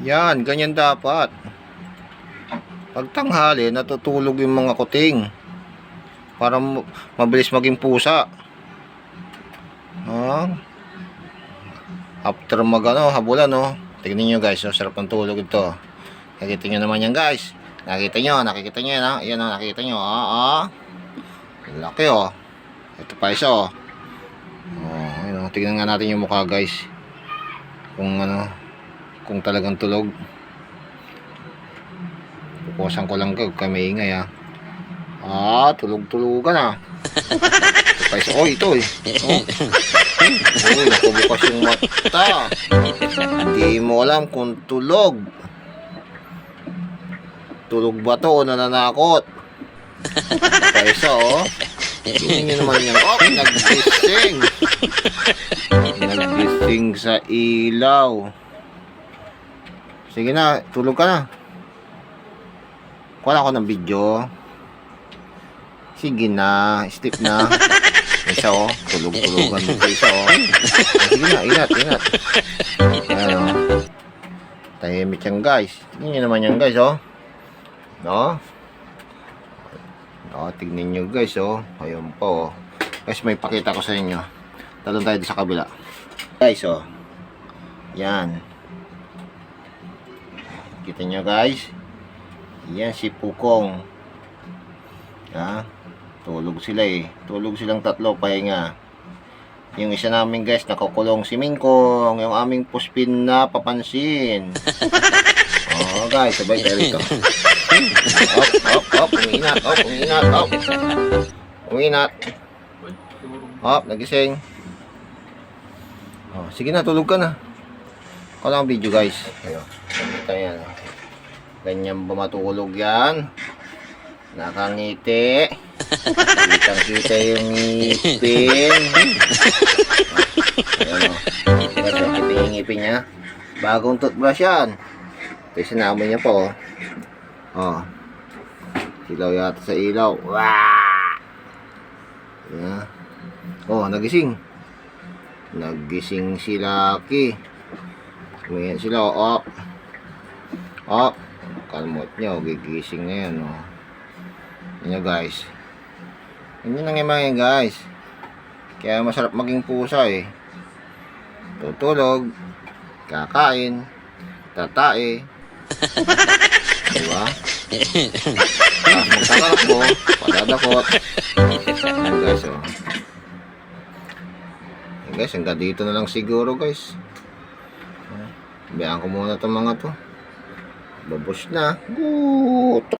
Yan, ganyan dapat. Pag tanghali, natutulog yung mga kuting. Para ma- mabilis maging pusa. Ah. After mag ano, habulan no. Tingnan nyo guys, oh, sarap ng tulog ito. Nakita nyo naman yan guys. Nakita nyo, nakikita nyo yan ha. Yan oh, nakita nyo. Ah, ah. Laki oh. Ito pa isa oh. Oh, ayun oh. Tingnan nga natin yung mukha guys. Kung ano, kung talagang tulog. Pukusan ko lang kag kami ingay ha. Ah, ah. Ito pa isa. Oh, ito eh. Oh. Uy, nakabukas yung mata. Hindi mo alam kung tulog. Tulog ba to o nananakot? Pa isa oh. Tingnan nyo naman yan. Oh, naggising. Naggising sa ilaw. Sige na, tulog ka na. Kuha ako ng video. Sige na, sleep na. Isa oh, tulog-tulogan mo isa oh. Ah, Sige na, ingat, ingat. Ayan oh. Tahimik yan guys. Tingnan nyo naman yan guys oh. No? No, tignan nyo guys oh. Ayun po oh. Guys, may pakita ko sa inyo. Talon tayo sa kabila. Guys oh. Yan. Kita nyo guys. Yan si Pukong. Ha? Tulog sila eh. Tulog silang tatlo pahinga. Yung isa namin guys, nakakulong si Mingkong. Yung aming puspin na papansin. oh guys, sabay tayo rito. Op, op, op, uminat, op, uminat, op. Uminat. Op, nagising. Oh, sige na, tulog ka na. Lang ang video guys. Ayo. Kita yan. Ganyan ba matulog yan? Nakangiti. Kitang kita yung ngipin. Ayan o. Kita yung ngipin niya. Bagong toothbrush yan. Ito yung sinama niya po. Oh. Silaw yata sa ilaw. Wah! Yeah. Oh, nagising. Nagising si Lucky. Umiyan sila. Oh. Oh. Kalmot niya. Oh, gigising na yan. Oh. Yan nyo, guys. Yan yung nangyayang guys. Kaya masarap maging pusa eh. Tutulog. Kakain. Tatae. Diba? Ah, magtatakbo. Padadakot. Yan guys oh. Yan guys, hanggang dito na lang siguro guys. Bayaan ko muna itong mga to. Babos na. Gut.